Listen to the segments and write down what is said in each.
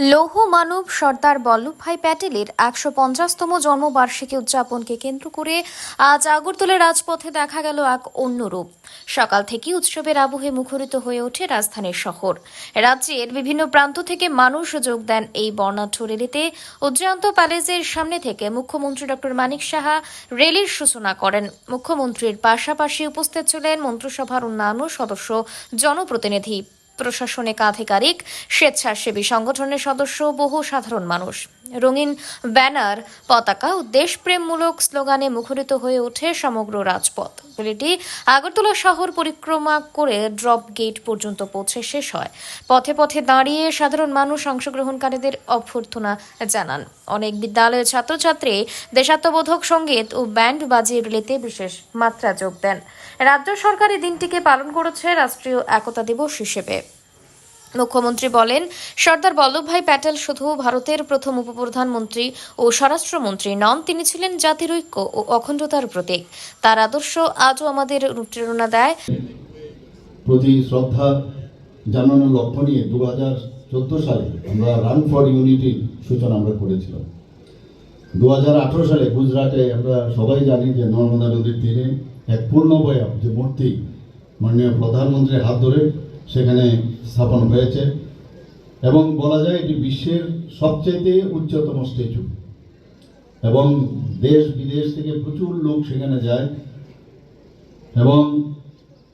লৌহ মানব সর্দার বল্লভভাই প্যাটেলের একশো পঞ্চাশতম জন্মবার্ষিকী উদযাপনকে কেন্দ্র করে আজ আগরতলা রাজপথে দেখা গেল এক অন্য রূপ। সকাল থেকে উৎসবের আবহে মুখরিত হয়ে ওঠে রাজধানীর শহর। রাজ্যের বিভিন্ন প্রান্ত থেকে মানুষ যোগ দেন এই বর্ণাঢ্য র্যালিতে উজ্জয়ন্ত প্যালেসের সামনে থেকে মুখ্যমন্ত্রী ডক্টর মানিক সাহা র্যালির সূচনা করেন। মুখ্যমন্ত্রীর পাশাপাশি উপস্থিত ছিলেন মন্ত্রিসভার অন্যান্য সদস্য, জনপ্রতিনিধি। প্রশাসনিক আধিকারিক, স্বেচ্ছাসেবী সংগঠনের সদস্য, বহু সাধারণ মানুষ। রঙিন ব্যানার, পতাকা ও দেশপ্রেমমূলক স্লোগানে মুখরিত হয়ে ওঠে সমগ্র রাজপথ। র্যালিটি আগরতলা শহর পরিক্রমা করে ড্রপ গেট পর্যন্ত পৌঁছে শেষ হয়। পথে পথে দাঁড়িয়ে সাধারণ মানুষ অংশগ্রহণকারীদের অভ্যর্থনা জানান। অনেক বিদ্যালয়ের ছাত্রছাত্রী দেশাত্মবোধক সংগীত ও ব্যান্ড বাজিয়ে র্যালিতে বিশেষ মাত্রা যোগ দেন। রাজ্য সরকার এই দিনটিকে পালন করেছে রাষ্ট্রীয় একতা দিবস হিসেবে। মুখ্যমন্ত্রী বলেন, সর্দার বল্লভভাই প্যাটেল শুধু ভারতের প্রথম উপপ্রধানমন্ত্রী ও স্বরাষ্ট্রমন্ত্রী নন, তিনি ছিলেন জাতির ঐক্য ও অখণ্ডতার প্রতীক। তার আদর্শ আজও আমাদের অনুপ্রেরণা দেয়। প্রতি শ্রদ্ধা জানানোর লক্ষ্য নিয়ে দু হাজার চোদ্দ সালে আমরা রান ফর ইউনিটির সূচনা আমরা করেছিলাম। দু হাজার আঠেরো সালে গুজরাটে আমরা সবাই জানি যে নর্মদা নদীর তীরে এক পূর্ণবয়ব যে মূর্তি মাননীয় প্রধানমন্ত্রীর হাত ধরে সেখানে স্থাপন হয়েছে এবং বলা যায় এটি বিশ্বের সবচেয়ে উচ্চতম স্ট্যাচু। এবং দেশ বিদেশ থেকে প্রচুর লোক সেখানে যায়। এবং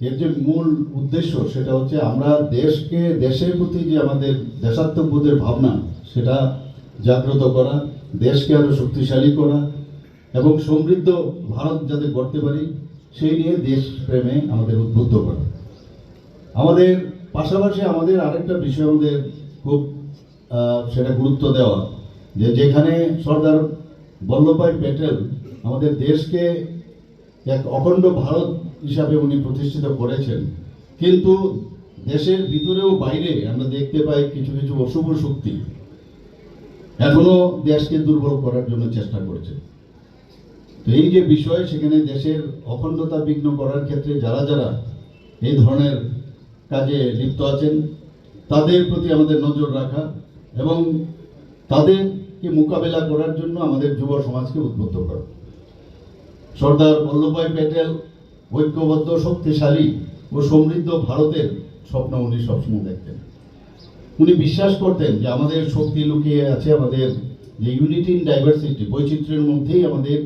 এর যে মূল উদ্দেশ্য সেটা হচ্ছে আমরা দেশকে, দেশের প্রতি যে আমাদের দেশাত্মবোধের ভাবনা, সেটা জাগ্রত করা, দেশকে আরও শক্তিশালী করা এবং সমৃদ্ধ ভারত যাতে গড়তে পারি, সেই নিয়ে দেশপ্রেমে আমাদের উদ্বুদ্ধ করা। আমাদের পাশাপাশি আমাদের আরেকটা বিষয় আমাদের খুব সেটা গুরুত্ব দেওয়া, যে যেখানে সর্দার বল্লভভাই প্যাটেল আমাদের দেশকে এক অখণ্ড ভারত হিসাবে উনি প্রতিষ্ঠিত করেছেন। কিন্তু দেশের ভিতরেও বাইরে আমরা দেখতে পাই কিছু কিছু অশুভ শক্তি এখনও দেশকে দুর্বল করার জন্য চেষ্টা করছে। তো এই যে বিষয়, সেখানে দেশের অখণ্ডতা বিঘ্ন করার ক্ষেত্রে যারা যারা এই ধরনের কাজে লিপ্ত আছেন। তাদের প্রতি আমাদের নজর রাখা এবং তাদেরকে মোকাবেলা করার জন্য আমাদের যুব সমাজকে উদ্বুদ্ধ করা। সর্দার বল্লভভাই প্যাটেল ঐক্যবদ্ধ, শক্তিশালী ও সমৃদ্ধ ভারতের স্বপ্ন উনি সবসময় দেখতেন। উনি বিশ্বাস করতেন যে আমাদের শক্তি লুকিয়ে আছে, আমাদের যে ইউনিটি ইন ডাইভার্সিটি বৈচিত্র্যের মধ্যেই আমাদের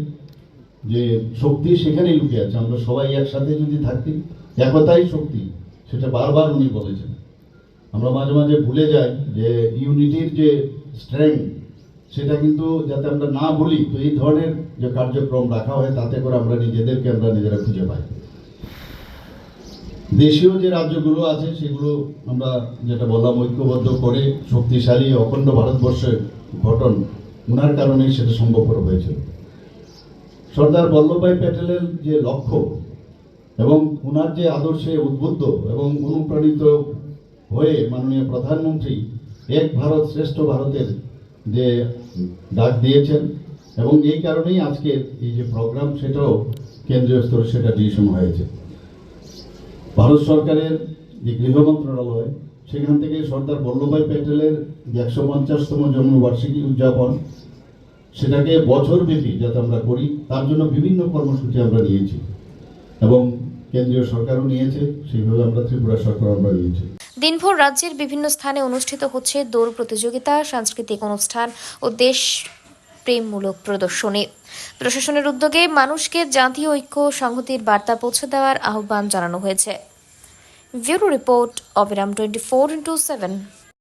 যে শক্তি সেখানেই লুকিয়ে আছে। আমরা সবাই একসাথে যদি থাকি, একতাই শক্তি। সেটা বারবার উনি বলেছেন। আমরা মাঝে মাঝে ভুলে যাই যে ইউনিটির যে স্ট্রেংথ, সেটা কিন্তু যাতে আমরা না ভুলি, তো এই ধরনের যে কার্যক্রম রাখা হয়, তাতে করে আমরা নিজেদেরকে আমরা নিজেরা খুঁজে পাই। দেশীয় যে রাজ্যগুলো আছে, সেগুলো আমরা যেটা বললাম, ঐক্যবদ্ধ করে শক্তিশালী অখণ্ড ভারতবর্ষের গঠন ওনার কারণেই সেটা সম্ভবপর হয়েছিল। সর্দার বল্লভভাই প্যাটেলের যে লক্ষ্য এবং ওনার যে আদর্শে উদ্বুদ্ধ এবং অনুপ্রাণিত হয়ে মাননীয় প্রধানমন্ত্রী এক ভারত শ্রেষ্ঠ ভারতের যে ডাক দিয়েছেন এবং এই কারণেই আজকে এই যে প্রোগ্রাম, সেটাও কেন্দ্রীয় স্তরে সেটা ডিসিশন হয়েছে। ভারত সরকারের যে গৃহ মন্ত্রণালয়, সেখান থেকে সর্দার বল্লভভাই প্যাটেলের একশো পঞ্চাশতম জন্মবার্ষিকী উদযাপন, সেটাকে বছরব্যাপী যাতে আমরা করি, তার জন্য বিভিন্ন কর্মসূচি আমরা নিয়েছি। এবং কেন্দ্রীয় সরকারও নিয়েছে সেইভাবে আমরা ত্রিপুরা সরকার আমরা নিয়েছি দিনভর রাজ্যের বিভিন্ন স্থানে অনুষ্ঠিত হচ্ছে দৌড় প্রতিযোগিতা, সাংস্কৃতিক অনুষ্ঠান ও দেশ প্রেমমূলক প্রদর্শনী। প্রশাসনের উদ্যোগে মানুষকে জাতীয় ঐক্য সংহতির বার্তা পৌঁছে দেওয়ার আহ্বান জানানো হয়েছে। Bureau report Abiram twenty four into seven.